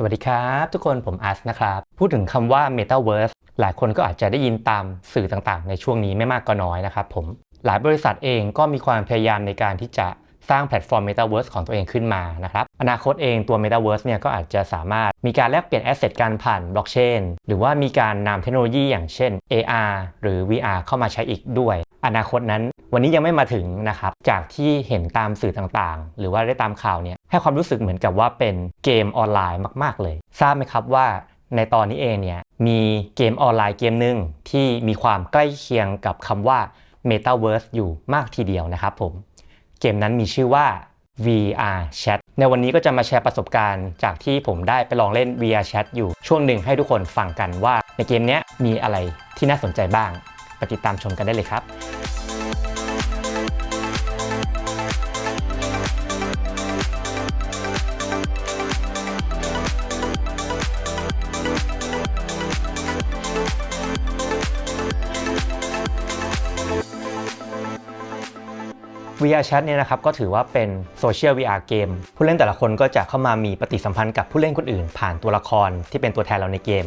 สวัสดีครับ ทุกคนผมอัสนะครับ พูดถึงคำว่า Metaverse หลายคนก็อาจจะได้ยินตามสื่อต่างๆ ในช่วงนี้ไม่มากก็น้อยนะครับผมหลายบริษัทเองก็มีความพยายามในการที่จะสร้างแพลตฟอร์ม Metaverse ของตัวเองขึ้นมานะครับอนาคตเองตัว Metaverse เนี่ยก็อาจจะสามารถมีการแลกเปลี่ยนแอสเซทการผ่านบล็อกเชนหรือว่ามีการนำเทคโนโลยีอย่างเช่น AR หรือ VR เข้ามาใช้อีกด้วย อนาคตนั้นวันนี้ยังไม่มาถึงนะครับจากที่เห็นตามสื่อต่างๆ หรือว่าได้ตามข่าวเนี่ย ให้ความรู้สึกเหมือนกับว่าเป็นเกมออนไลน์มาก ๆ เลย ทราบไหมครับว่าในตอนนี้เองเนี่ยมีเกมออนไลน์เกมหนึ่งที่มีความใกล้เคียงกับคำว่า Metaverse อยู่มากทีเดียวนะครับผม เกมนั้นมีชื่อว่า VR Chat ในวันนี้ก็จะมาแชร์ประสบการณ์ จากที่ผมได้ไปลองเล่น VR Chat อยู่ช่วงหนึ่งให้ทุกคนฟังกันว่า ในเกมนี้มีอะไรที่น่าสนใจบ้าง ไปติดตามชมกันได้เลยครับ VR Chat เนี่ยนะครับก็ถือว่าเป็นโซเชียล VR เกมผู้เล่นแต่ละคนก็จะเข้ามามีปฏิสัมพันธ์กับผู้เล่นคนอื่น ผ่านตัวละครที่เป็นตัวแทนเราในเกม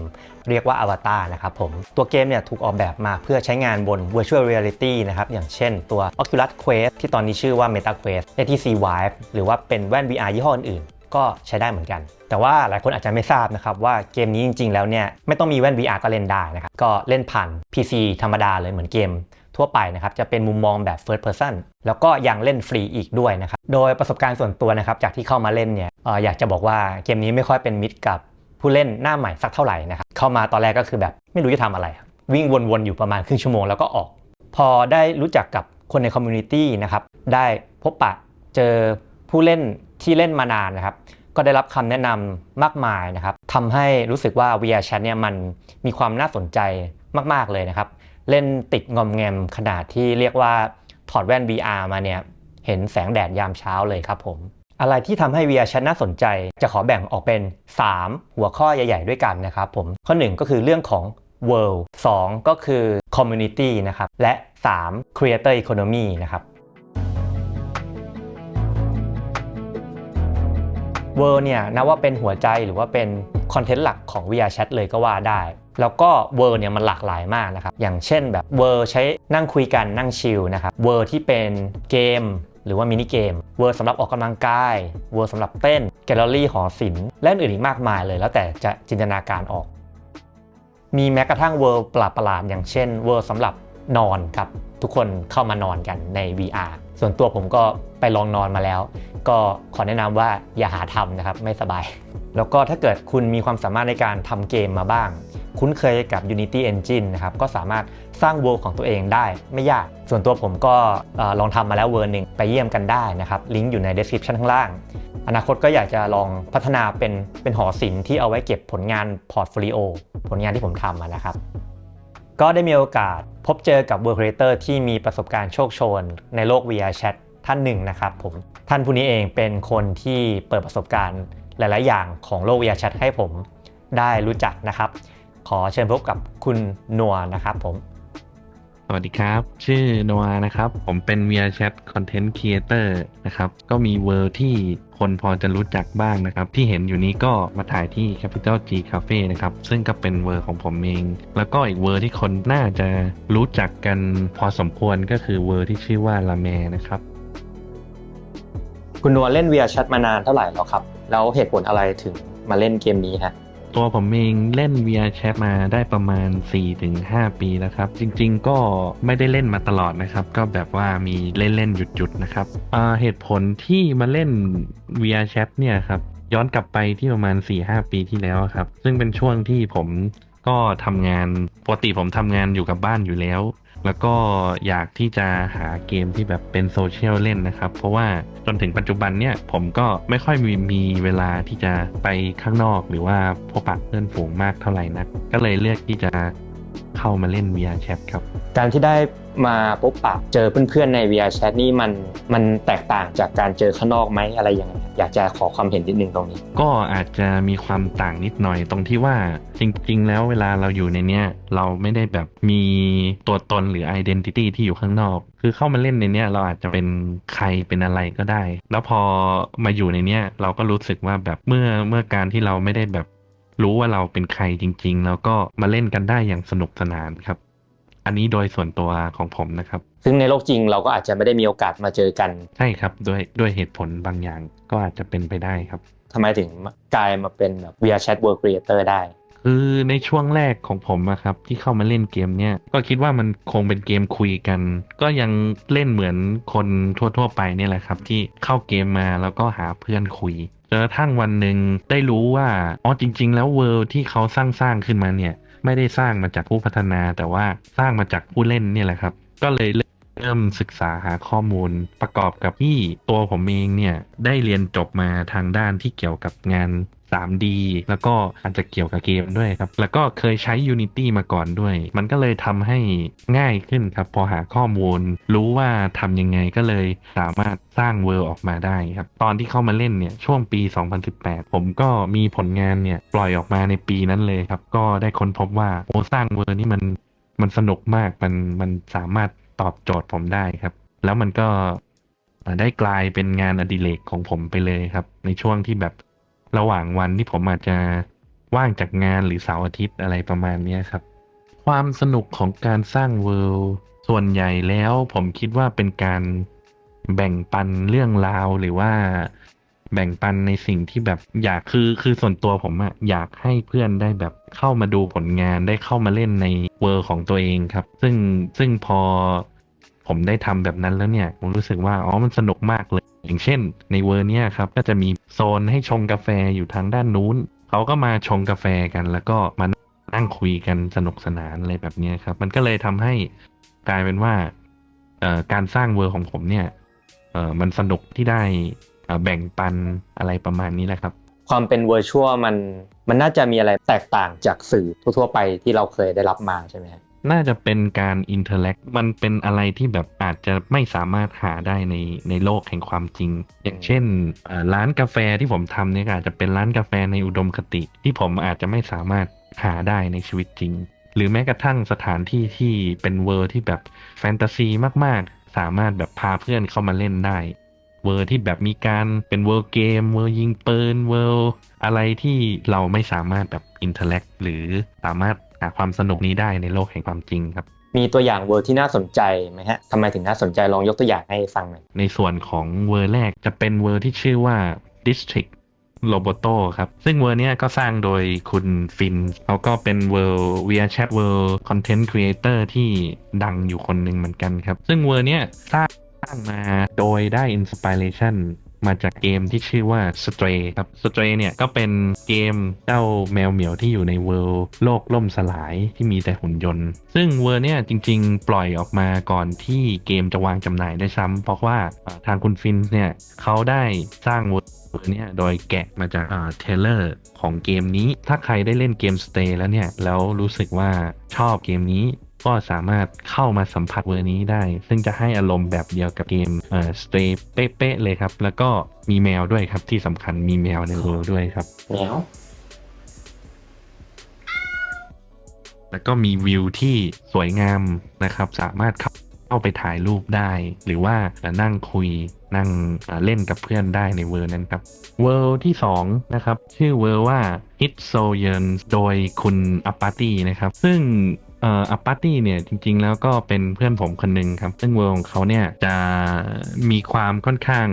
เรียกว่าอวตารนะครับผม ตัวเกมเนี่ยถูกออกแบบมาเพื่อใช้งานบน Virtual Reality นะครับ อย่างเช่นตัว Oculus Quest ที่ตอนนี้ชื่อว่า Meta Quest HTC Vive หรือว่าเป็นแว่น VR ยี่ห้ออื่นๆก็ใช้ได้เหมือนกัน แต่ว่าหลายคนอาจจะไม่ทราบนะครับว่าเกมนี้จริง ๆ แล้วเนี่ยไม่ต้องมีแว่น VR ก็เล่นได้นะครับ ก็เล่นผ่าน PC ธรรมดาเลยเหมือนเกม ทั่วไปนะครับจะเป็นมุมมองแบบ first person แล้วก็ยังเล่นฟรีอีกด้วยนะครับโดยประสบการณ์ส่วนตัวนะครับจากที่เข้ามาเล่นเนี่ยออยากจะบอกว่าเกมนี้ไม่ค่อยเป็นมิตรกับผู้เล่นหน้าใหม่สักเท่าไหร่นะครับเข้ามาตอนแรกก็คือแบบไม่รู้จะทำอะไร วิ่งวนๆอยู่ประมาณครึ่งชั่วโมงแล้วก็ออก พอได้รู้จักกับคนในคอมมูนิตี้นะครับได้พบปะเจอผู้เล่นที่เล่นมานานนะครับก็ได้รับคำแนะนำมากมายนะครับทำให้รู้สึกว่า VR Chat เนี่ยมันมีความน่าสนใจมาก ๆ เลยนะครับ เล่นติดงอมแงมขนาดที่เรียกว่าถอดแว่น VR มาเนี่ยเห็นแสงแดดยามเช้าเลยครับผม อะไรที่ทำให้ VR Chat น่าสนใจ จะขอแบ่งออกเป็น 3 หัวข้อใหญ่ ๆ ด้วยกันนะครับผม ข้อ 1 ก็คือเรื่องของ world 2 ก็คือ community นะครับ และ 3 creator economy นะครับเวอร์เนี่ยนับว่าเป็นหัวใจหรือว่าเป็นคอนเทนต์หลักของ VR Chat เลยก็ว่าได้ แล้วก็เวอร์เนี่ยมันหลากหลายมากนะครับ อย่างเช่นแบบเวอร์ใช้นั่งคุยกันนั่งชิลนะครับ เวอร์ที่เป็นเกมหรือว่ามินิเกม เวอร์สำหรับออกกำลังกาย เวอร์สำหรับเต้น แกลเลอรี่หอศิลป์และอื่นอีกมากมายเลย แล้วแต่จะจินตนาการออก มีแม้กระทั่งเวอร์ประหลาดๆอย่างเช่นเวอร์สำหรับนอนครับ ทุกคนเข้ามานอนกันใน VR ส่วนตัวผมก็ไปลองนอนมาแล้ว ก็ขอแนะนำว่าอย่าหาทำนะครับไม่สบาย แล้วก็ถ้าเกิดคุณมีความสามารถในการทำเกมมาบ้าง คุ้นเคยกับ Unity Engine นะครับก็สามารถสร้างเวิร์ของตัวเองได้ไม่ยาก ส่วนตัวผมก็ลองทำมาแล้วเวอร์หนึ่งไปเยี่ยมกันได้นะครับลิงก์อยู่ใน description ข้างล่าง อนาคตก็อยากจะลองพัฒนาเป็นเป็นหอศิลป์ที่เอาไว้เก็บผลงานพอร์ตโฟลิโอผลงานที่ผมทำมานะครับ ก็ได้มีโอกาสพบเจอกับเวิร์คเรเตอร์ที่มีประสบการณ์โชคโชน ในโลก VR Chat ท่านหนึ่งนะครับผม ท่านผู้นี้เองเป็นคนที่เปิดประสบการณ์หลาย ๆ อย่างของโลก VR Chat ให้ผมได้รู้จักนะครับ ขอเชิญพบกับคุณนัวนะครับผม วัสดีครับ ชื่อโนอานะครับ ผมเป็น VR Chat Content Creator นะครับ ก็มีเวอร์ที่คนพอจะรู้จักบ้างนะครับ ที่เห็นอยู่นี้ก็มาถ่ายที่ Capital G Cafe นะครับ ซึ่งก็เป็นเวอร์ของผมเอง แล้วก็อีกเวอร์ที่คนน่าจะรู้จักกันพอสมควรก็คือเวอร์ที่ชื่อว่าลาแมนะครับ คุณนัวเล่น VR Chat มานานเท่าไหร่แล้วครับ แล้วเหตุผลอะไรถึงมาเล่นเกมนี้ฮะ ตัวผมเองเล่น VR Chat มาได้ประมาณ 4-5 ปีแล้วครับ จริงๆก็ไม่ได้เล่นมาตลอดนะครับ ก็แบบว่ามีเล่นๆหยุดๆนะครับเหตุผลที่มาเล่น VR Chat เนี่ยครับย้อนกลับไปที่ประมาณ 4-5 ปีที่แล้วครับ ซึ่งเป็นช่วงที่ผมก็ทำงานปกติผมทำงานอยู่กับบ้านอยู่แล้ว แล้วก็อยากที่จะหาเกมที่แบบเป็นโซเชียลเล่นนะครับ เพราะว่าจนถึงปัจจุบันเนี่ยผมก็ไม่ค่อยมีมีเวลาที่จะไปข้างนอกหรือว่าพบปะเพื่อนฝูงมากเท่าไหร่นักก็เลยเลือกที่จะ เข้ามาเล่น VR Chat ครับ การที่ได้มาพบปะเจอเพื่อนๆใน VR Chat นี่มันมันแตกต่างจากการเจอข้างนอกไหมอะไรยังไงอยากจะขอความเห็นนิดนึงตรงนี้ ก็อาจจะมีความต่างนิดหน่อยตรงที่ว่าจริง ๆ แล้วเวลาเราอยู่ในเนี้ยเราไม่ได้แบบมีตัวตนหรือ identity ที่อยู่ข้างนอก คือเข้ามาเล่นในเนี้ยเราอาจจะเป็นใครเป็นอะไรก็ได้ แล้วพอมาอยู่ในเนี้ยเราก็รู้สึกว่าแบบเมื่อเมื่อการที่เราไม่ได้แบบ รู้ว่าเราเป็นใครจริง ๆ แล้วก็มาเล่นกันได้อย่างสนุกสนานครับ อันนี้โดยส่วนตัวของผมนะครับ ซึ่งในโลกจริงเราก็อาจจะไม่ได้มีโอกาสมาเจอกัน ใช่ครับด้วยด้วยเหตุผลบางอย่างก็อาจจะเป็นไปได้ครับทำไมถึงกลายมาเป็นแบบ VR Chat World Creator ได้ คือในช่วงแรกของผมอะครับ ที่เข้ามาเล่นเกมเนี้ยก็คิดว่ามันคงเป็นเกมคุยกัน ก็ยังเล่นเหมือนคนทั่ว ๆ ไปเนี่ยแหละครับ ที่เข้าเกมมาแล้วก็หาเพื่อนคุย จนกระทั่งวันหนึ่งได้รู้ว่าอ๋อจริง ๆ แล้วเวิลด์ที่เขาสร้างสร้างขึ้นมาเนี่ย ไม่ได้สร้างมาจากผู้พัฒนา แต่ว่าสร้างมาจากผู้เล่นเนี่ยแหละครับ ก็เลย เริ่มศึกษาหาข้อมูลประกอบกับที่ตัวผมเองเนี่ย ได้เรียนจบมาทางด้านที่เกี่ยวกับงาน 3D แล้วก็อาจจะเกี่ยวกับเกมด้วยครับ แล้วก็เคยใช้ Unity มาก่อนด้วย มันก็เลยทำให้ง่ายขึ้นครับ พอหาข้อมูล รู้ว่าทำยังไงก็เลยสามารถสร้างเวิร์ออกมาได้ครับ ตอนที่เข้ามาเล่นเนี่ยช่วงปี 2018 ผมก็มีผลงานเนี่ยปล่อยออกมาในปีนั้นเลยครับ ก็ได้ค้นพบว่าโอ้สร้างเวิร์นี่มันมันสนุกมาก มัน มันสามารถ ตอบโจทย์ผมได้ครับ แล้วมันก็ได้กลายเป็นงานอดิเรกของผมไปเลยครับ ในช่วงที่แบบระหว่างวันที่ผมอาจจะว่างจากงานหรือเสาร์อาทิตย์อะไรประมาณนี้ครับ ความสนุกของการสร้างเวิลด์ส่วนใหญ่แล้วผมคิดว่าเป็นการแบ่งปันเรื่องราวหรือว่าแบ่งปันในสิ่งที่แบบอยากคือคือส่วนตัวผมอะอยากให้เพื่อนได้แบบเข้ามาดูผลงานได้เข้ามาเล่นในเวิลด์ของตัวเองครับ ซึ่งซึ่งพอ ผมได้ทำแบบนั้นแล้วเนี่ย ผมรู้สึกว่า อ๋อ มันสนุกมากเลย อย่างเช่น ในเวอร์เนี่ยครับ ก็จะมีโซนให้ชงกาแฟอยู่ทางด้านนู้น เขาก็มาชงกาแฟกันแล้วก็มานั่งคุยกันสนุกสนานอะไรแบบนี้ครับ มันก็เลยทำให้กลายเป็นว่าการสร้างเวอร์ของผมเนี่ยมันสนุกที่ได้แบ่งปันอะไรประมาณนี้แหละครับ ความเป็น Virtual มันมันน่าจะมีอะไรแตกต่างจากสื่อทั่วๆไปที่เราเคยได้รับมาใช่ไหมครับ น่าจะเป็นการอินเทอร์แลกมันเป็นอะไรที่แบบอาจจะไม่สามารถหาได้ในในโลกแห่งความจริง อย่างเช่นร้านกาแฟที่ผมทำเนี่ยอาจจะเป็นร้านกาแฟในอุดมคติ ที่ผมอาจจะไม่สามารถหาได้ในชีวิตจริง หรือแม้กระทั่งสถานที่ที่เป็นเวอร์ที่แบบแฟนตาซีมากๆ สามารถแบบพาเพื่อนเข้ามาเล่นได้ เวอร์ที่แบบมีการเป็นเวอร์เกม เวอร์ยิงปืน เวอร์อะไรที่เราไม่สามารถแบบอินเทอร์แลกหรือสามารถ หาความสนุกนี้ได้ในโลกแห่งความจริงครับ มีตัวอย่างเวอร์ที่น่าสนใจไหมฮะทำไมถึงน่าสนใจลองยกตัวอย่างให้ฟังหน่อยในส่วนของเวอร์แรกจะเป็นเวอร์ที่ชื่อว่า District Roboto ครับ ซึ่งเวอร์เนี้ยก็สร้างโดยคุณฟินเขาก็เป็นเวอร์ VR Chat World Content Creator ที่ดังอยู่คนหนึ่งเหมือนกันครับ ซึ่งเวอร์เนี้ยสร้างสร้างมาโดยได้อินสปิเรชัน มาจากเกมที่ชื่อว่า Stray ครับ Stray เนี่ยก็เป็นเกมเจ้าแมวเหมียวที่อยู่ในเวิลด์โลกล่มสลายที่มีแต่หุ่นยนต์ ซึ่งเวอร์เนี่ยจริง ๆ ปล่อยออกมาก่อนที่เกมจะวางจำหน่ายได้ซ้ำเพราะว่าทางคุณฟินเนี่ยเขาได้สร้างเวอร์เนี่ยโดยแกะมาจากเทเลอร์ของเกมนี้ ถ้าใครได้เล่นเกม Stay แล้วเนี่ยแล้วรู้สึกว่าชอบเกมนี้ ก็สามารถเข้ามาสัมผัสเวอร์นี้ได้ ซึ่งจะให้อารมณ์แบบเดียวกับเกมเอ่อ Stay เป๊ะๆเลยครับ แล้วก็มีแมวด้วยครับที่สำคัญมีแมวในเวอร์ด้วยครับแนวแล้วก็มีวิวที่สวยงามนะครับ สามารถเข้าเข้าไปถ่ายรูปได้ หรือว่านั่งคุยนั่งเล่นกับเพื่อนได้ในเวอร์นั้นครับ เวอร์ที่ 2 นะครับ ชื่อเวอร์ว่า Hit So Yearn โดยคุณอัปปาตี้นะครับ ซึ่ง เอ่ออัปปาตี้เนี่ยจริง ๆ แล้วก็เป็นเพื่อนผมคนหนึ่งครับ ซึ่งเวอร์ของเขาเนี่ยจะมีความค่อนข้าง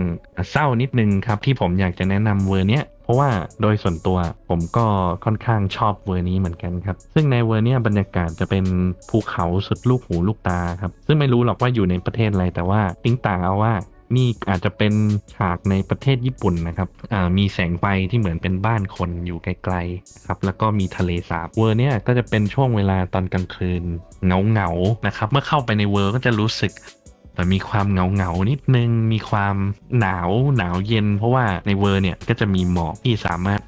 เศร้านิดนึงครับ ที่ผมอยากจะแนะนำเวอร์เนี้ยเพราะว่าโดยส่วนตัวผมก็ค่อนข้างชอบเวอร์นี้เหมือนกันครับ ซึ่งในเวอร์เนี้ยบรรยากาศจะเป็นภูเขาสุดลูกหูลูกตาครับ ซึ่งไม่รู้หรอกว่าอยู่ในประเทศอะไรแต่ว่าติ้งต่างเอาว่า นี่อาจจะเป็นฉากในประเทศญี่ปุ่นนะครับอ่ามีแสงไฟที่เหมือนเป็นบ้านคนอยู่ไกลๆครับแล้วก็มีทะเลสาบเวอร์เนี่ยก็จะเป็นช่วงเวลาตอนกลางคืนเงาๆนะครับ เมื่อเข้าไปในเวอร์ก็จะรู้สึกแต่มีความเงาเงาๆนิดนึง มีความหนาวหนาวเย็น เพราะว่าในเวอร์เนี่ยก็จะมีหมอกที่สามารถ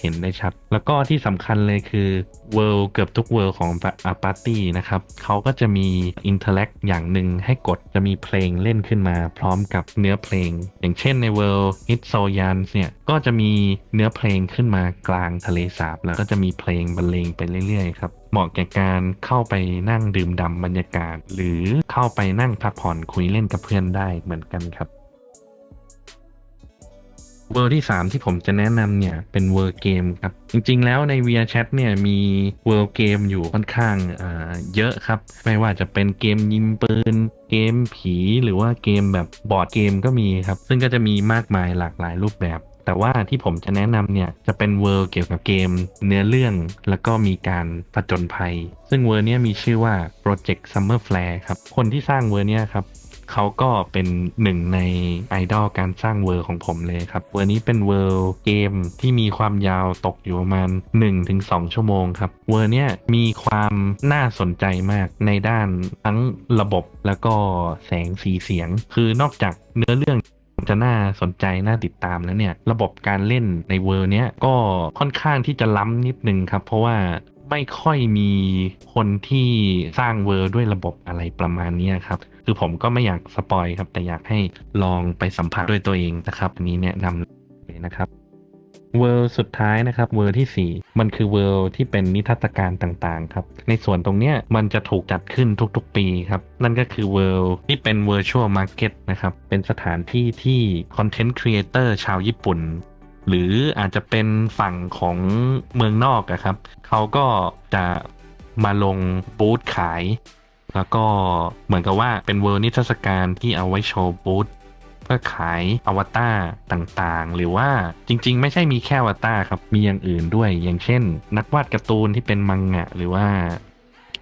เห็นได้ชัด แล้วก็ที่สำคัญเลยคือ World เกือบทุก World ของปาร์ตี้นะครับเขาก็จะมี Interact อย่างหนึ่งให้กดจะมีเพลงเล่นขึ้นมา พร้อมกับเนื้อเพลง อย่างเช่นใน World Hit So Yan เนี่ยก็จะมีเนื้อเพลงขึ้นมากลางทะเลสาบ แล้วก็จะมีเพลงบรรเลงไปเรื่อยๆครับเหมาะแก่การเข้าไปนั่งดื่มด่ำบรรยากาศ หรือเข้าไปนั่งพักผ่อนคุยเล่นกับเพื่อนได้เหมือนกันครับ เวอร์ที่ 3 ที่ผมจะแนะนำเนี่ย เป็นเวอร์เกมครับ จริง ๆ แล้วใน VR Chat เนี่ยมีเวอร์เกมอยู่ค่อนข้างเยอะครับ ไม่ว่าจะเป็นเกมยิงปืน เกมผีหรือว่าเกมแบบบอร์ดเกมก็มีครับ ซึ่งก็จะมีมากมายหลากหลายรูปแบบ แต่ว่าที่ผมจะแนะนำเนี่ยจะเป็นเวอร์เกี่ยวกับเกม เนื้อเรื่องแล้วก็มีการผจญภัย ซึ่งเวอร์เนี้ยมีชื่อว่า Project Summer Flare ครับคนที่สร้างเวอร์เนี้ยครับ เขาก็เป็นหนึ่งในไอดอลการสร้างเวอร์ของผมเลยครับ เวอร์นี้เป็นเวอร์เกมที่มีความยาวตกอยู่ประมาณ 1-2 ชั่วโมงครับ เวอร์เนี้ยมีความน่าสนใจมากในด้านทั้งระบบแล้วก็แสงสีเสียง คือนอกจากเนื้อเรื่องจะน่าสนใจ น่าติดตามแล้วเนี่ย ระบบการเล่นในเวอร์เนี้ยก็ค่อนข้างที่จะล้ำนิดนึงครับ เพราะว่าไม่ค่อยมีคนที่สร้างเวอร์ด้วยระบบอะไรประมาณนี้ครับ คือผมก็ไม่อยากสปอยครับ แต่อยากให้ลองไปสัมผัสด้วยตัวเองนะครับอันนี้แนะนำเลยนะครับเวิลด์สุดท้ายนะครับเวิลด์ที่ 4 มันคือเวิลด์ที่เป็นนิทรรศการต่างๆครับ ในส่วนตรงเนี้ยมันจะถูกจัดขึ้นทุกๆปีครับ นั่นก็คือเวิลด์ที่เป็น Virtual Market นะครับ เป็นสถานที่ที่คอนเทนต์ครีเอเตอร์ชาวญี่ปุ่น หรืออาจจะเป็นฝั่งของเมืองนอกอะครับ เขาก็จะมาลงบูธขาย แล้วก็เหมือนกับว่าเป็นเวิร์นิทรรศการที่เอาไว้โชว์บูธเพื่อขายอวตารต่างๆ หรือว่าจริงๆ ไม่ใช่มีแค่อวตารครับ มีอย่างอื่นด้วย อย่างเช่น นักวาดการ์ตูนที่เป็นมังงะ หรือว่า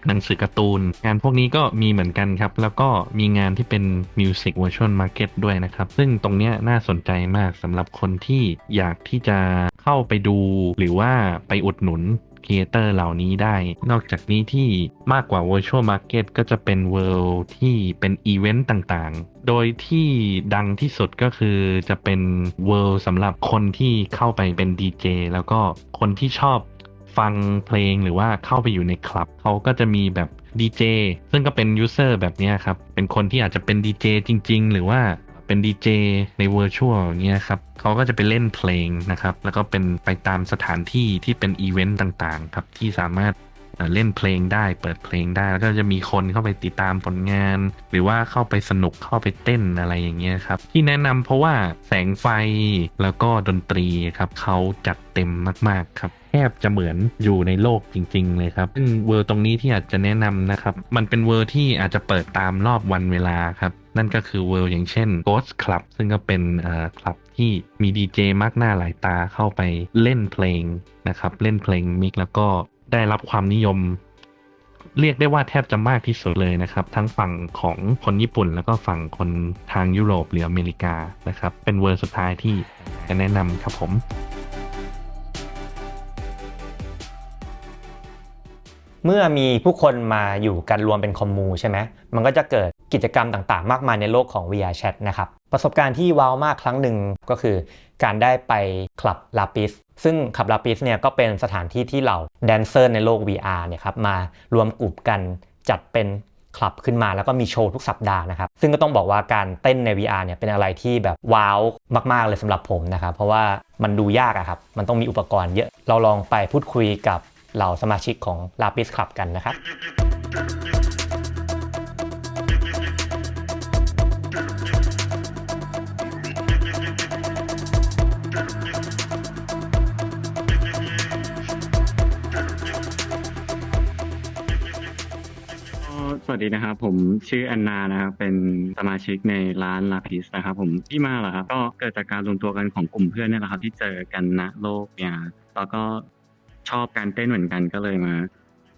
หนังสือการ์ตูน งานพวกนี้ก็มีเหมือนกันครับ แล้วก็มีงานที่เป็น Music Virtual Market ด้วยนะครับ ซึ่งตรงนี้น่าสนใจมากสำหรับคนที่อยากที่จะเข้าไปดู หรือว่าไปอุดหนุน ครีเอเตอร์เหล่านี้ได้ นอกจากนี้ที่มากกว่า Virtual Market ก็จะเป็น World ที่เป็นอีเวนต์ต่างๆ โดยที่ดังที่สุดก็คือจะเป็น World สำหรับคนที่เข้าไปเป็นดีเจแล้วก็คนที่ชอบฟังเพลงหรือว่าเข้าไปอยู่ในคลับเขาก็จะมีแบบดีเจซึ่งก็เป็นยูเซอร์แบบนี้ครับ เป็นคนที่อาจจะเป็นดีเจจริง ๆ หรือว่า เป็นดีเจใน Virtual อย่างเงี้ยครับเขาก็จะไปเล่นเพลงนะครับ แล้วก็เป็นไปตามสถานที่ที่เป็นอีเวนต์ต่างๆครับที่สามารถเล่นเพลงได้เปิดเพลงได้ แล้วก็จะมีคนเข้าไปติดตามผลงาน หรือว่าเข้าไปสนุกเข้าไปเต้นอะไรอย่างเงี้ยครับ ที่แนะนำเพราะว่าแสงไฟแล้วก็ดนตรีครับเขาจัดเต็มมากๆครับ บจะเหมือนอยู่ในโลกจริง ๆ เลยครับซึ่งเวอร์ตรงนี้ที่อาจจะแนะนำนะครับ มันเป็นเวอร์ที่อาจจะเปิดตามรอบวันเวลาครับ นั่นก็คือเวอร์อย่างเช่น Ghost Club ซึ่งก็เป็นคลับที่มีดีเจมากหน้าหลายตาเข้าไปเล่นเพลงนะครับ เล่นเพลงมิกแล้วก็ได้รับความนิยมเรียกได้ว่าแทบจะมากที่สุดเลยนะครับ ทั้งฝั่งของคนญี่ปุ่น แล้วก็ฝั่งคนทางยุโรปหรืออเมริกานะครับ เป็นเวอร์สุดท้ายที่จะแนะนำครับผม เมื่อมีผู้คนมาอยู่กันรวมเป็นคอมมูใช่ไหมมันก็จะเกิดกิจกรรมต่างๆ มากมายในโลกของ VR Chat นะครับ ประสบการณ์ที่ว้าวมากครั้งหนึ่งก็คือ การได้ไปคลับลาปิสซึ่งคลับลาปิสเนี่ยก็เป็นสถานที่ที่เหล่าแดนเซอร์ในโลก VR เนี่ยครับมารวมกลุ่มกันจัดเป็นคลับขึ้นมาแล้วก็มีโชว์ทุกสัปดาห์นะครับ ซึ่งก็ต้องบอกว่าการเต้นใน VR เนี่ยเป็นอะไรที่แบบว้าวมาก ๆ เลยสำหรับผมนะครับ เพราะว่ามันดูยากอะครับ มันต้องมีอุปกรณ์เยอะ เราลองไปพูดคุยกับ เหล่าสมาชิกของ Lapis Club กันนะครับก็สวัสดีนะครับผมชื่อแอนนานะครับเป็นสมาชิกในร้านลาพิสนะครับผมที่มาเหรอครับก็เกิดจากการรวมตัวกันของกลุ่มเพื่อนเนี่ยแหละครับที่เจอกันณโลกเนี่ยแล้วก็ ชอบการเต้นเหมือนกันก็เลยมา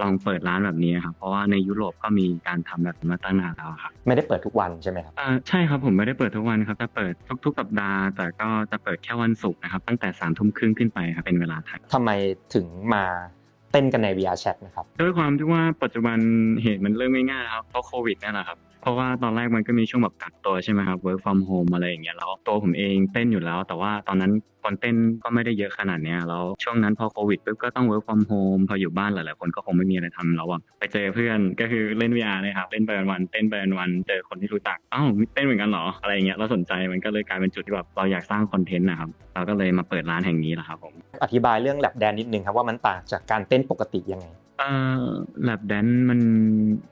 ลองเปิดร้านแบบนี้ครับเพราะว่าในยุโรปก็มีการทำแบบนี้มาตั้งนานแล้วครับไม่ได้เปิดทุกวันใช่ไหมครับอ่าใช่ครับผมไม่ได้เปิดทุกวันครับจะเปิดทุกๆสัปดาห์แต่ก็จะเปิดแค่วันศุกร์นะครับตั้งแต่สามทุ่มครึ่งขึ้นไปครับเป็นเวลาไทยทำไมถึงมาเต้นกันใน VR Chat นะครับด้วยความที่ว่าปัจจุบันเหตุมันเริ่มง่ายๆแล้วครับเพราะโควิดนี่แหละครับ เพราะว่าตอนแรกมันก็มีช่วงแบบกักตัวใช่ไหมครับ work from home อะไรอย่างเงี้ยแล้วตัวผมเองเต้นอยู่แล้ว แต่ว่าตอนนั้นคนเต้นก็ไม่ได้เยอะขนาดเนี้ยแล้วช่วงนั้นพอโควิดปุ๊บก็ต้อง work from home พออยู่บ้านหลายๆคนก็คงไม่มีอะไรทำแล้วอะไปเจอเพื่อนก็คือเล่น VR เลยครับเล่นไปวันเต้นไปวันเจอคนที่รู้จักอ้าวเต้นเหมือนกันเหรออะไรอย่างเงี้ยเราสนใจมันก็เลยกลายเป็นจุดที่แบบเราอยากสร้างคอนเทนต์นะครับเราก็เลยมาเปิดร้านแห่งนี้แหละครับผมอธิบายเรื่องแลบแดนนิดนึงครับว่ามันต่างจากการเต้นปกติยังไง เอ่อแลบแดนมัน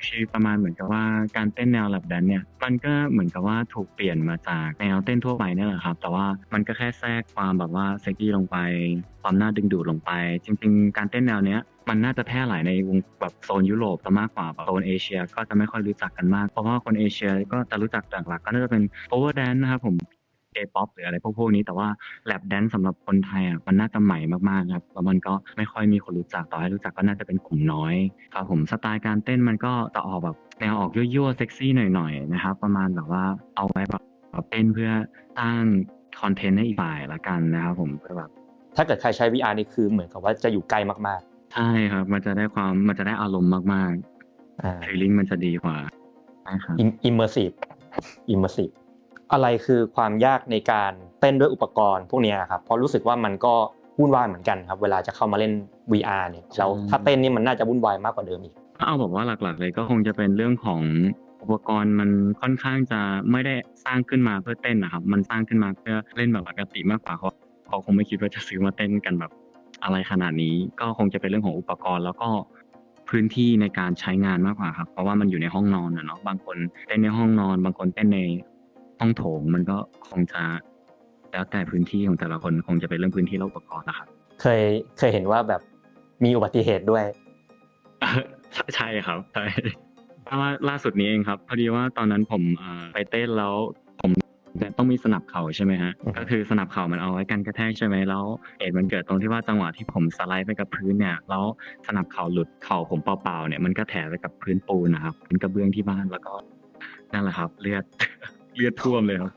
คือประมาณเหมือนกับว่าการเต้นแนวแลบแดนเนี่ย มันก็เหมือนกับว่าถูกเปลี่ยนมาจากแนวเต้นทั่วไปนี่แหละครับ แต่ว่ามันก็แค่แทรกความแบบว่าเซ็กซี่ลงไป ความน่าดึงดูดลงไป จริง ๆ การเต้นแนวเนี้ยมันน่าจะแพร่หลายในวงแบบโซนยุโรปซะมากกว่าโซนเอเชียก็จะไม่ค่อยรู้จักกันมาก เพราะว่าคนเอเชียก็จะรู้จักหลักๆก็น่าจะเป็นโอเวอร์แดนนะครับผม K-POP หรืออะไรพวกพวกนี้ แต่ว่าแลบแดนสำหรับคนไทยอะมันน่าจะใหม่มากๆครับแล้วมันก็ไม่ค่อยมีคนรู้จักต่อให้รู้จักก็น่าจะเป็นกลุ่มน้อยครับผมสไตล์การเต้นมันก็จะออกแบบแนวออกยั่วๆเซ็กซี่หน่อยๆนะครับประมาณแบบว่าเอาไว้แบบเต้นเพื่อสร้างคอนเทนต์ให้อีกฝ่ายละกันนะครับผมเพื่อแบบถ้าเกิดใครใช้ VR นี่คือเหมือนกับว่าจะอยู่ไกลมากใช่ครับ มันจะได้ความมันจะได้อารมณ์มากๆอ่าๆฟีลลิ่งมันจะดีกว่าใช่ครับอิมเมอร์ซีฟอิมเมอร์ซีฟ อะไรคือความยากในการเต้นด้วยอุปกรณ์พวกเนี้ยครับเพราะรู้สึกว่ามันก็วุ่นวายเหมือนกันครับ เวลาจะเข้ามาเล่น VR เนี่ยแล้วถ้าเต้นนี่มันน่าจะวุ่นวายมากกว่าเดิมอีกถ้าเอาบอกว่าหลักๆเลยก็คงจะเป็นเรื่องของอุปกรณ์มันค่อนข้างจะไม่ได้สร้างขึ้นมาเพื่อเต้นนะครับ มันสร้างขึ้นมาเพื่อเล่นแบบปกติมากกว่าเขาเขาคงไม่คิดว่าจะซื้อมาเต้นกันแบบอะไรขนาดนี้ ก็คงจะเป็นเรื่องของอุปกรณ์แล้วก็พื้นที่ในการใช้งานมากกว่าครับ เพราะว่ามันอยู่ในห้องนอนนะเนาะบางคนเต้นในห้องนอน บางคนเต้นใน ห้องโถงมันก็คงจะแล้วแต่พื้นที่ของแต่ละคนคงจะเป็นเรื่องพื้นที่และอุปกรณ์นะครับเคยเคยเห็นว่าแบบมีอุบัติเหตุด้วย ใช่ใช่ครับใช่เพราะว่าล่าสุดนี้เองครับพอดีว่าตอนนั้นผมเอ่อไปเต้นแล้วผมต้องมีสนับเข่าใช่ไหมฮะอือฮึก็คือสนับเข่ามันเอาไว้กันกระแทกใช่ไหมแล้วเหตุมันเกิดตรงที่ว่าจังหวะที่ผมสไลด์ไปกับพื้นเนี่ยแล้วสนับเข่าหลุดเข่าผมเปล่าๆเนี่ยมันก็แถไปกับพื้นปูนนะครับพื้นกระเบื้องที่บ้านแล้วก็นั่นแหละครับ เลือด เลือดท่วมเลยครับ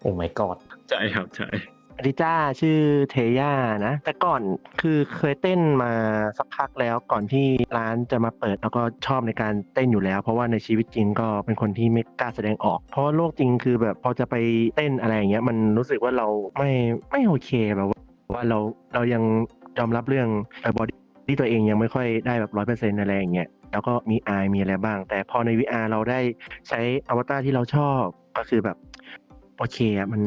โอ้ my god ใช่ครับ ใช่อดิจ้าชื่อเทย่านะ แต่ก่อนคือเคยเต้นมาสักพักแล้วก่อนที่ร้านจะมาเปิดแล้วก็ชอบในการเต้นอยู่แล้ว เพราะว่าในชีวิตจริงก็เป็นคนที่ไม่กล้าแสดงออก เพราะว่าโลกจริงคือแบบพอจะไปเต้นอะไรอย่างเงี้ยมันรู้สึกว่าเราไม่ไม่โอเคแบบว่าว่าเราเรายังยอมรับเรื่องบอดี้ ที่ตัวเองยังไม่ค่อยได้แบบร้อยเปอร์เซ็นต์อะไรอย่างเงี้ยแล้วก็มีอายมีอะไรบ้าง แต่พอใน VR เราได้ใช้อวตารที่เราชอบก็คือแบบโอเคอะมัน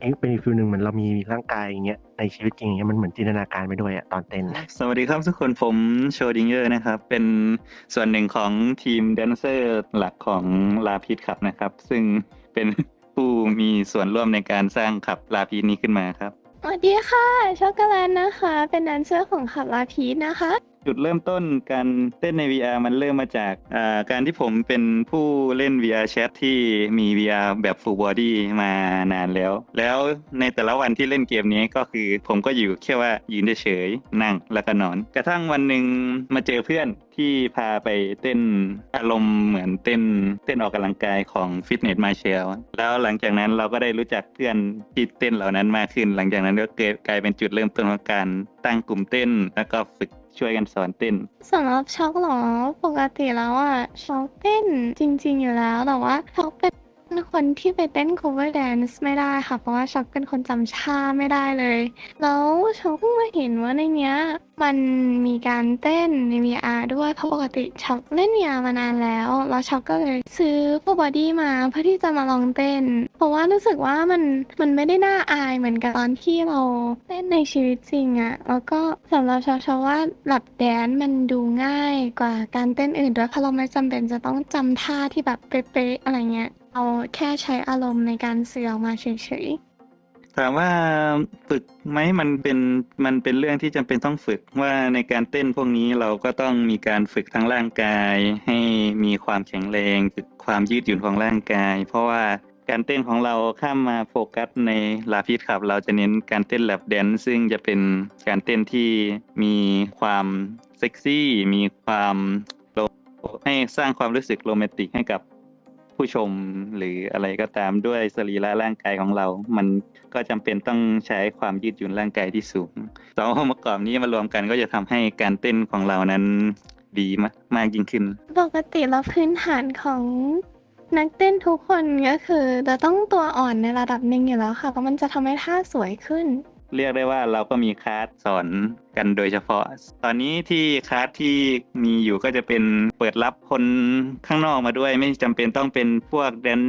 เอ๊ะเป็นอีกฟิลหนึ่งเหมือนเรามีร่างกายอย่างเงี้ยในชีวิตจริงอย่างเงี้ยมันเหมือนจินตนาการไปด้วยอะตอนเต้น สวัสดีครับทุกคนผมโชดิงเยอร์นะครับ เป็นส่วนหนึ่งของทีมแดนเซอร์หลักของลาพิษครับนะครับ ซึ่งเป็นผู้มีส่วนร่วมในการสร้างขับลาพิษนี้ขึ้นมาครับ สวัสดีค่ะ ช็อกโกแลตนะคะ เป็นแดนเซอร์ของขับลาพีทนะคะ จุดเริ่มต้นการเต้นใน VR มันเริ่มมาจากการที่ผมเป็นผู้เล่น VR Chat ที่มี VR แบบ Full Body มานานแล้ว แล้วในแต่ละวันที่เล่นเกมนี้ก็คือผมก็อยู่แค่ว่ายืนเฉยนั่งแล้วก็นอน กระทั่งวันหนึ่งมาเจอเพื่อนที่พาไปเต้นอารมณ์เหมือนเต้นเต้นออกกำลังกายของ Fitness m a r s h a l แล้วหลังจากนั้นเราก็ได้รู้จักเพื่อนที่เต้นเหล่านั้นมากขึ้น หลังจากนั้นก็เกิดกลายเป็นจุดเริ่มต้นของการตั้งกลุ่มเต้น แล้วก็ฝึก ช่วยกันสอนเต้นสำหรับช็อกเหรอ ปกติแล้วอะช็อกเต้นจริง ๆ อยู่แล้วแต่ว่าช็อกเป็น คนที่ไปเต้น cover dance ไม่ได้ค่ะ เพราะว่าช็อกเป็นคนจำท่าไม่ได้เลย แล้วช็อกเพิ่งมาเห็นว่าในเนี้ย มันมีการเต้นใน VR ด้วยเพราะปกติช็อกเล่น VR มานานแล้ว แล้วช็อกก็เลยซื้อ full body มาเพื่อที่จะมาลองเต้น เพราะว่ารู้สึกว่ามันมันไม่ได้น่าอายเหมือนกับตอนที่เราเต้นในชีวิตจริงอะแล้วก็สำหรับช็อกช็อกว่าหลับแดนซ์มันดูง่ายกว่าการเต้นอื่นด้วยเพราะเราไม่จำเป็นจะต้องจำท่าที่แบบเป๊ะๆอะไรเงี้ย เราแค่ใช้อารมณ์ในการสื่อออกมาเฉยๆถามว่าฝึกไหมมันเป็นมันเป็นเรื่องที่จำเป็นต้องฝึกว่าในการเต้นพวกนี้เราก็ต้องมีการฝึกทั้งร่างกาย ให้มีความแข็งแรงฝึกความยืดหยุ่นของร่างกาย เพราะว่าการเต้นของเราข้ามมาโฟกัสในลาพิษครับ เราจะเน้นการเต้นแลบแดนซ์ซึ่งจะเป็นการเต้นที่มีความเซ็กซี่ มีความโรให้สร้างความรู้สึกโรแมนติกให้กับ ผู้ชมหรืออะไรก็ตามด้วยสรีระร่างกายของเรา มันก็จำเป็นต้องใช้ความยืดหยุ่นร่างกายที่สูงสององค์ประกอบนี้มารวมกันก็จะทำให้การเต้นของเรานั้นดีมากมากยิ่งขึ้น ปกติแล้วพื้นฐานของนักเต้นทุกคนก็คือจะต้องตัวอ่อนในระดับหนึ่งอยู่แล้วค่ะเพราะมันจะทำให้ท่าสวยขึ้น เรียกได้ว่าเราก็มีคลาสสอนกันโดยเฉพาะ ตอนนี้ที่คลาสที่มีอยู่ก็จะเป็นเปิดรับคนข้างนอกมาด้วย ไม่จำเป็นต้องเป็นพวกแดน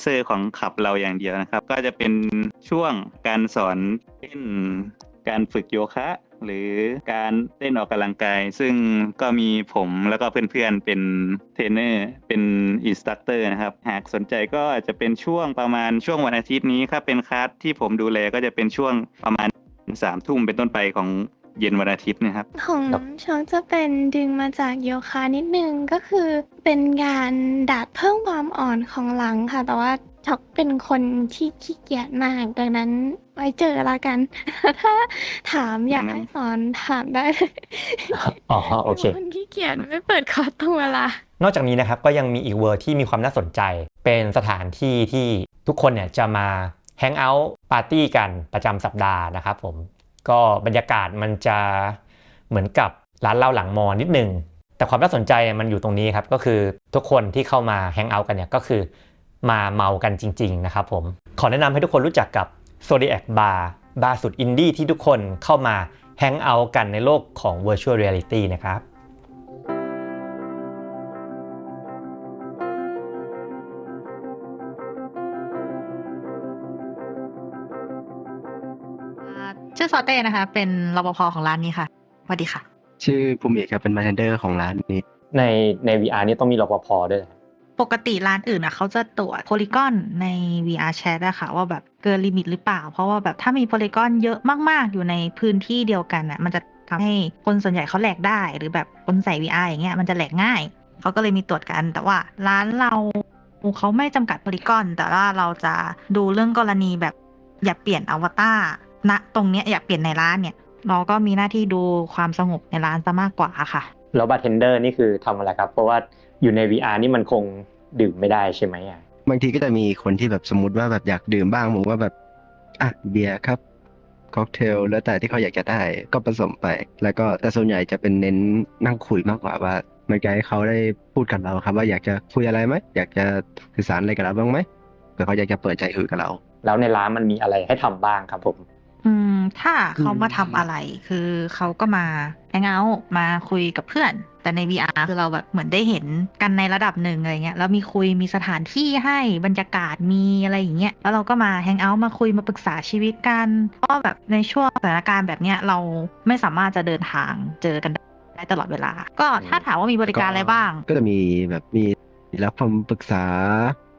เซอร์ของขับเราอย่างเดียวนะครับ ก็จะเป็นช่วงการสอนเช่นการฝึกโยคะ หรือการเต้นออกกำลังกาย ซึ่งก็มีผมแล้วก็เพื่อนๆเป็นเทรนเนอร์เป็นอินสตัคเตอร์นะครับ หากสนใจก็อาจจะเป็นช่วงประมาณช่วงวันอาทิตย์นี้ถ้าเป็นคลาสที่ผมดูแลก็จะเป็นช่วงประมาณสามทุ่มเป็นต้นไปของ เย็นวันอาทิตย์นะครับ ของครับช็อกจะเป็นดึงมาจากโยคะนิดนึงก็คือเป็นการดัดเพิ่มความอ่อนของหลังค่ะ แต่ว่าช็อกเป็นคนที่ขี้เกียจมากดังนั้นไว้เจอละกัน ถ้าถามอยากให้สอนถามได้เลยอ๋อโอเคป็นคนขี้เกียจไม่เปิดคอร์สตรงเวลา นอกจากนี้นะครับก็ยังมีอีกเวอร์ที่มีความน่าสนใจ เป็นสถานที่ที่ทุกคนเนี่ยจะมาแฮงเอาท์ปาร์ตี้กันประจำสัปดาห์นะครับผม ก็บรรยากาศมันจะเหมือนกับร้านเหล้าหลังมอนิดนึง แต่ความน่าสนใจมันอยู่ตรงนี้ครับ ก็คือทุกคนที่เข้ามาแฮงเอาท์กันเนี่ยก็คือมาเมากันจริง ๆ นะครับผม ขอแนะนำให้ทุกคนรู้จักกับ Zodiac Bar บาร์สุดอินดี้ที่ทุกคนเข้ามาแฮงเอาท์กันในโลกของ Virtual Reality นะครับ ชื่อซอเต้นะคะ เป็นรปภของร้านนี้ค่ะสวัสดีค่ะ ชื่อภูมิเอกครับเป็นมาร์เทนเดอร์ของร้านนี้ในใน VR นี่ต้องมีรปภด้วยเหรอปกติร้านอื่นอะเขาจะตรวจโพลีกอนใน VR Chat อะค่ะ ว่าแบบเกินลิมิตหรือเปล่า เพราะว่าแบบถ้ามีโพลีกอนเยอะมากๆ อยู่ในพื้นที่เดียวกันอะ มันจะทำให้คนส่วนใหญ่เขาแหลกได้หรือแบบคนใส่ VR อย่างเงี้ยมันจะแหลกง่ายเขาก็เลยมีตรวจกันแต่ว่าร้านเราเขาไม่จำกัดโพลีกอน แต่ว่าเราจะดูเรื่องกรณีแบบอย่าเปลี่ยนอวตาร ณตรงเนี้ยอยากเปลี่ยนในร้านเนี่ย เราก็มีหน้าที่ดูความสงบในร้านซะมากกว่าค่ะแล้วบาร์เทนเดอร์นี่คือทำอะไรครับ เพราะว่าอยู่ใน VR นี่มันคงดื่มไม่ได้ใช่ไหมอะบางทีก็จะมีคนที่แบบสมมติว่าแบบอยากดื่มบ้างผมว่าแบบอะเบียร์ครับค็อกเทลแล้วแต่ที่เขาอยากจะได้ก็ผสมไป แล้วก็แต่ส่วนใหญ่จะเป็นเน้นนั่งคุยมากกว่าว่ามันจะให้เขาได้พูดกับเราครับ ว่าอยากจะคุยอะไรไหมอยากจะสื่อสารอะไรกับเราบ้างไหมเผื่อเขาอยากจะเปิดใจคุยกับเรา แล้วในร้านมันมีอะไรให้ทำบ้างครับผม อืม ถ้าเขาอืมมาทำอะไร คือเขาก็มาแฮงเอาท์มาคุยกับเพื่อน แต่ใน VR คือเราแบบเหมือนได้เห็นกันในระดับหนึ่งอะไรเงี้ย แล้วมีคุยมีสถานที่ให้บรรยากาศมีอะไรอย่างเงี้ย แล้วเราก็มาแฮงเอาท์มาคุยมาปรึกษาชีวิตกัน เพราะว่าแบบในช่วงสถานการณ์แบบเนี้ยเราไม่สามารถจะเดินทางเจอกันได้ตลอดเวลา ก็ถ้าถามว่ามีบริการอะไรบ้าง ก็จะมีแบบมีรับคำปรึกษา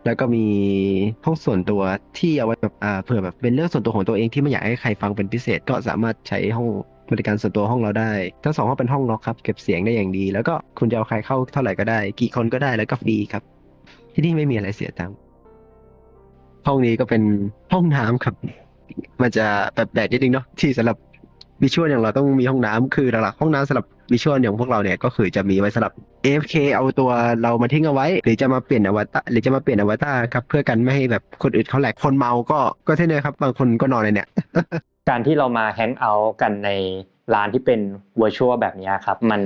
แล้วก็มีห้องส่วนตัวที่เอาไว้แบบอ่าเผื่อแบบเป็นเรื่องส่วนตัวของตัวเองที่ไม่อยากให้ใครฟังเป็นพิเศษ ก็สามารถใช้ห้องบริการส่วนตัวห้องเราได้ ทั้งสองห้องเป็นห้องล็อกครับเก็บเสียงได้อย่างดี แล้วก็คุณจะเอาใครเข้าเท่าไหร่ก็ได้ กี่คนก็ได้แล้วก็ฟรีครับ ที่นี่ไม่มีอะไรเสียตังค์ห้องนี้ก็เป็นห้องน้ำครับ มันจะแบบแปลกนิดนึงเนาะที่สำหรับวิชวลอย่างเราต้องมีห้องน้ำคือหลักๆห้องน้ำสำหรับ วิชวลอย่างพวกเราเนี่ยก็คือจะมีไว้สำหรับ AFK เอาตัวเรามาทิ้งเอาไว้ หรือจะมาเปลี่ยนอวตารหรือจะมาเปลี่ยนอวตารครับเพื่อกันไม่ให้แบบคนอื่นเขาแหลกคนเมาก็ก็เช่นเดียวครับบางคนก็นอนในเนี่ย การที่เรามาแฮงเอาท์กันในร้านที่เป็น Virtual แบบนี้ครับ มัน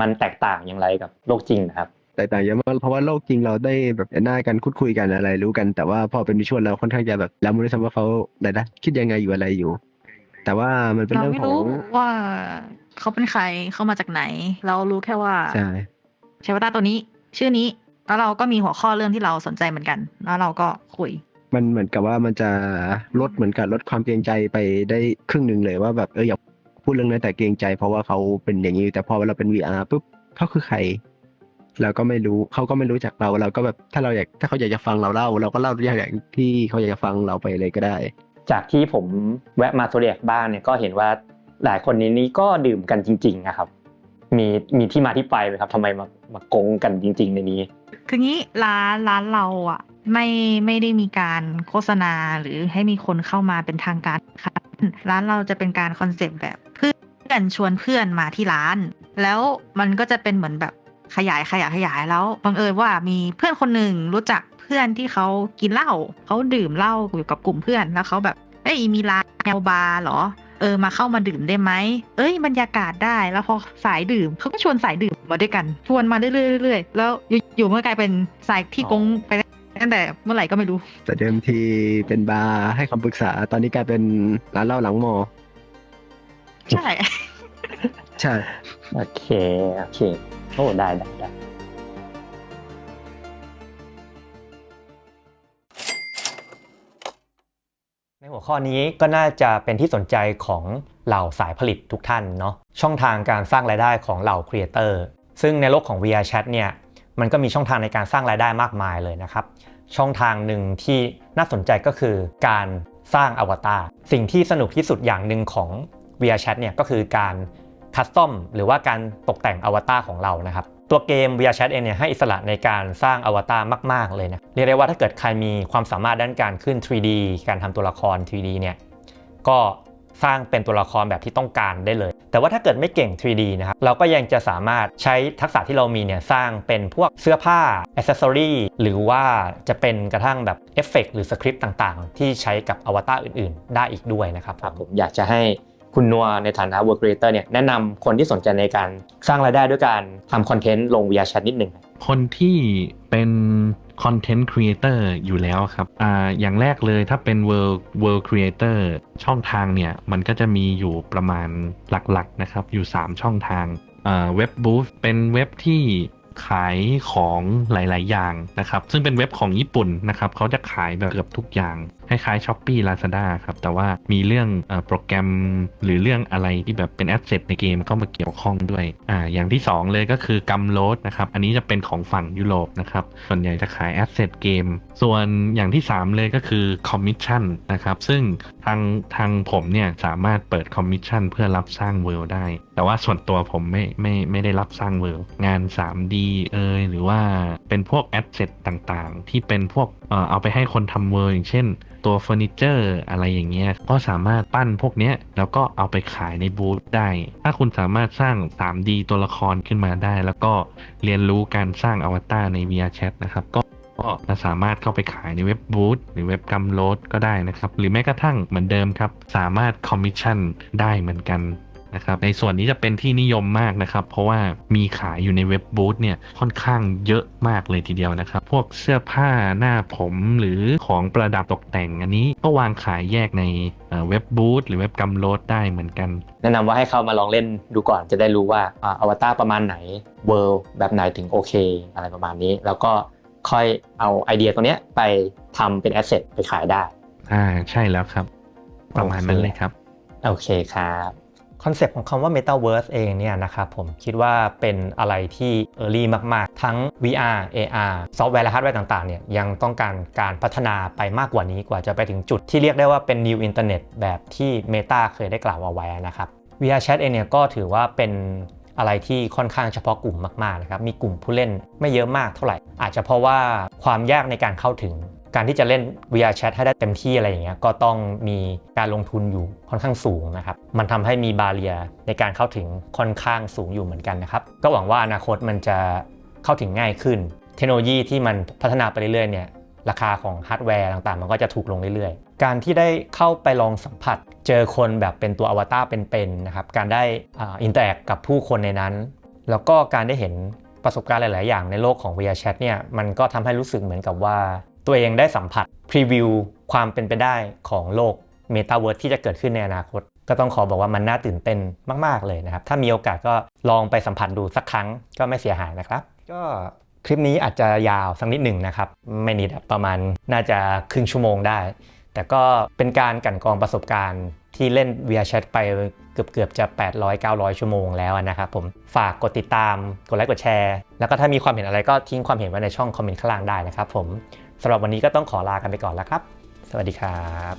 มันแตกต่างอย่างไรกับโลกจริงนะครับแตกต่างเยอะมากเพราะว่าโลกจริงเราได้แบบเห็นหน้ากันคุดคุยกันอะไรรู้กันแต่ว่าพอเป็นวิชวลเราค่อนข้างจะแบบเราไม่รู้ซ้ำว่าเขาไหนนะคิดยังไงอยู่อะไรอยู่ แต่ว่ามันเป็นเราเรื่องไม่ขอรู้ง ว่าเขาเป็นใครเข้ามาจากไหน เรารู้แค่ว่าใช่ใช้วัตาตัวนี้ ชื่อนี้ แล้วเราก็มีหัวข้อเรื่องที่เราสนใจเหมือนกัน แล้วเราก็คุย มันเหมือนกับว่ามันจะลดเหมือนกับลดความเกรงใจไปได้ครึ่งหนึ่งเลยว่าแบบเอออยากพูดเรื่องนั้นแต่เกรงใจ เพราะว่าเขาเป็นอย่างนี้แต่พอเราเป็น VR ปุ๊บเขาคือใครเราก็ไม่รู้เขาก็ไม่รู้จักเราเราก็แบบถ้าเราอยากถ้าเขาอยากจะฟังเราเล่า เราก็เล่าอย่างที่เขาอยากจะฟังเราไปเลยก็ได้ จากที่ผมแวะมาโซเดียกบ้างเนี่ยก็เห็นว่าหลายคนในนี้ก็ดื่มกันจริง ๆ นะครับ มีมีที่มาที่ไปไหมครับทำไมมามาโกงกันจริง ๆ ในนี้ คืองี้ร้านร้านเราอะไม่ไม่ได้มีการโฆษณาหรือให้มีคนเข้ามาเป็นทางการค่ะร้านเราจะเป็นการคอนเซปต์แบบเพื่อนชวนเพื่อนมาที่ร้าน แล้วมันก็จะเป็นเหมือนแบบขยายขยายขยายแล้วบังเอิญว่ามีเพื่อนคนหนึ่งรู้จัก พื่อนที่เขากินเหล้าเขาดื่มเหล้าอยู่กับกลุ่มเพื่อนแล้วเขาแบบเอ้ยมีร้านแนวบาร์เหรอเออมาเข้ามาดื่มได้ไหม เอ้ยบรรยากาศได้ แล้วพอสายดื่มเขาก็ชวนสายดื่มมาด้วยกัน ชวนมาเรื่อยๆเรื่อยๆแล้วอยู่ๆมันก็กลายเป็นสายที่กงไปตั้งแต่เมื่อไหร่ก็ไม่รู้ แต่เดิมทีเป็นบาร์ให้คำปรึกษา ตอนนี้กลายเป็นร้านเหล้าหลังมอ ใช่ ใช่ โอเค โอเค โอ้ได้ได้ได้ ในหัวข้อนี้ก็น่าจะเป็นที่สนใจของเหล่าสายผลิตทุกท่านเนาะช่องทางการสร้างรายได้ของเหล่าครีเอเตอร์ซึ่งในโลกของ VR Chat เนี่ยมันก็มีช่องทางในการสร้างรายได้มากมายเลยนะครับ ช่องทางหนึ่งที่น่าสนใจก็คือการสร้างอวตารสิ่งที่สนุกที่สุดอย่างหนึ่งของ VR Chat เนี่ยก็คือการคัสตอมหรือว่าการตกแต่งอวตารของเรานะครับ ตัวเกม VR Chat เองเนี่ยให้อิสระในการสร้างอวตารมาก ๆ เลยนะเรียกได้ว่าถ้าเกิดใครมีความสามารถด้านการขึ้น 3D การทำตัวละคร 3D เนี่ยก็สร้างเป็นตัวละครแบบที่ต้องการได้เลย แต่ว่าถ้าเกิดไม่เก่ง 3D นะครับ เราก็ยังจะสามารถใช้ทักษะที่เรามีเนี่ยสร้างเป็นพวกเสื้อผ้าอ c เซสซอรีหรือว่าจะเป็นกระทั่งแบบเอฟเฟกหรือสคริปต์ต่างๆ ที่ใช้กับอวตารอื่น ๆ ได้อีกด้วยนะครับผมอยากจะให้ คุณนัวในฐานะ Work Creator เนี่ยแนะนำคนที่สนใจในการสร้างรายได้ด้วยการทำคอนเทนต์ลง VR Chat นิดหนึ่งคนที่เป็นคอนเทนต์ครีเอเตอร์อยู่แล้วครับอ่าอย่างแรกเลยถ้าเป็น World World Creator ช่องทางเนี่ย มันก็จะมีอยู่ประมาณหลักๆนะครับ อยู่ 3 ช่องทางอ่าเว็บบูธเป็นเว็บที่ขายของหลาย ๆ อย่างนะครับ ซึ่งเป็นเว็บของญี่ปุ่นนะครับ เขาจะขายแบบเกือบทุกอย่าง คล้ายๆ s h อ p e e Lazada ครับ แต่ว่ามีเรื่องอโปรแกรมหรือเรื่องอะไรที่แบบเป็นแอสเซทในเกมเข้ามาเกี่ยวข้องด้วยอ่าอย่างที่ 2 เลยก็คือกัมโลดนะครับ อันนี้จะเป็นของฝั่งยุโรปนะครับ ส่วนใหญ่จะขายแอสเซทเกม ส่วนอย่างที่ 3 เลยก็คือคอมมิชชั่นนะครับ ซึ่งทางทางผมเนี่ยสามารถเปิดคอมมิชชั่นเพื่อรับสร้างเวิลด์ได้ แต่ว่าส่วนตัวผมไม่ไม่ไม่ได้รับสร้างเวิลด์งาน 3D เอยหรือว่าเป็นพวกแอสเซทต่างๆ ที่เป็นพวกเออเอาไปให้คนทำเวิลด์อย่างเช่นตัวเฟอร์นิเจอร์อะไรอย่างเงี้ยก็สามารถปั้นพวกเนี้ยแล้วก็เอาไปขายในบูธได้ ถ้าคุณสามารถสร้าง 3D ตัวละครขึ้นมาได้ แล้วก็เรียนรู้การสร้างอวตารใน VR Chat นะครับก็ก็จะสามารถเข้าไปขายในเว็บบูธหรือเว็บกำโลดก็ได้นะครับ หรือแม้กระทั่งเหมือนเดิมครับ สามารถคอมมิชชั่นได้เหมือนกัน นะครับในส่วนนี้จะเป็นที่นิยมมากนะครับ เพราะว่ามีขายอยู่ในเว็บบูธเนี่ยค่อนข้างเยอะมากเลยทีเดียวนะครับ พวกเสื้อผ้าหน้าผมหรือของประดับตกแต่งอันนี้ก็วางขายแยกในเอ่อเว็บบูธหรือเว็บกัมโลดได้เหมือนกัน แนะนำว่าให้เข้ามาลองเล่นดูก่อนจะได้รู้ว่าอ่าอวตารประมาณไหนเวิลด์แบบไหนถึงโอเค อะไรประมาณนี้ แล้วก็ค่อยเอาไอเดียตรงเนี้ยไปทำเป็นแอสเซทไปขายได้อ่าใช่แล้วครับ ประมาณนั้นเลยครับ โอเคครับ คอนเซปต์ของคำว่า Metaverse เองเนี่ยนะครับผมคิดว่าเป็นอะไรที่ Early มาก ๆ ทั้ง VR AR ซอฟต์แวร์และฮาร์ดแวร์ต่าง ๆ เนี่ยยังต้องการการพัฒนาไปมากกว่านี้กว่าจะไปถึงจุดที่เรียกได้ว่าเป็น New Internet แบบที่ Meta เคยได้กล่าวเอาไว้นะครับ VR Chat เองเนี่ยก็ถือว่าเป็นอะไรที่ค่อนข้างเฉพาะกลุ่มมาก ๆ นะครับ มีกลุ่มผู้เล่นไม่เยอะมากเท่าไหร่ อาจจะเพราะว่าความยากในการเข้าถึง การที่จะเล่น VR Chat ให้ได้เต็มที่อะไรอย่างเงี้ยก็ต้องมีการลงทุนอยู่ค่อนข้างสูงนะครับ มันทำให้มีบาเรียในการเข้าถึงค่อนข้างสูงอยู่เหมือนกันนะครับ ก็หวังว่าอนาคตมันจะเข้าถึงง่ายขึ้น เทคโนโลยีที่มันพัฒนาไปเรื่อยๆเนี่ยราคาของฮาร์ดแวร์ต่างๆ มันก็จะถูกลงเรื่อยๆ การที่ได้เข้าไปลองสัมผัส เจอคนแบบเป็นตัวอวตารเป็นๆนะครับ การได้อินเตอร์แอคกับผู้คนในนั้น แล้วก็การได้เห็นประสบการณ์หลาย ๆ อย่างในโลกของ VR Chat เนี่ย มันก็ทำให้รู้สึกเหมือนกับว่า ตัวเองได้สัมผัสพรีวิวความเป็นไปได้ของโลก Metaverse ที่จะเกิดขึ้นในอนาคต ก็ต้องขอบอกว่ามันน่าตื่นเต้นมาก ๆ เลยนะครับ ถ้ามีโอกาสก็ลองไปสัมผัสดูสักครั้งก็ไม่เสียหายนะครับ ก็คลิปนี้อาจจะยาวสักนิดหนึ่งนะครับ ไม่นิดประมาณน่าจะครึ่งชั่วโมงได้ แต่ก็เป็นการกันกองประสบการณ์ที่เล่น VR Chat ไปเกือบเกือบจะ 800-900 ชั่วโมงแล้วนะครับผมฝากกดติดตามกดไลค์กดแชร์ แล้วก็ถ้ามีความเห็นอะไรก็ทิ้งความเห็นไว้ในช่องคอมเมนต์ข้างล่างได้นะครับผม สำหรับวันนี้ก็ต้องขอลากันไปก่อนแล้วครับ สวัสดีครับ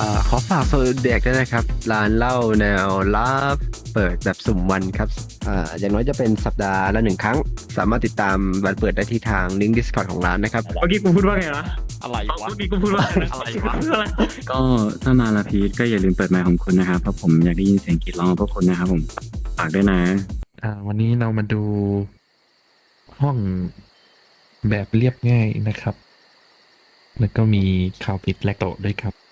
อ่าขอฝากโซเด็กด้วยนะครับ ร้านเหล้าแนวลาบเปิดแบบสุ่มวันครับอ่าอย่างน้อยจะเป็นสัปดาห์ละหนึ่งครั้ง สามารถติดตามวันเปิดได้ที่ทางลิงก์ Discord ของร้านนะครับ เมื่อกี้กูพูดว่าไงนะอะไรวะเมื่อกี้กูพูดว่าอะไรวะก็ถ้ามาลาพีทก็อย่าลืมเปิดไมค์ของคุณนะครับ เพราะผมอยากได้ยินเสียงกรีดร้องของพวกคุณนะครับผมฝากด้วยนะอ่าวันนี้เรามาดูห้อง แบบเรียบง่ายนะครับ แล้วก็มีข่าวปิดและโตด้วยครับ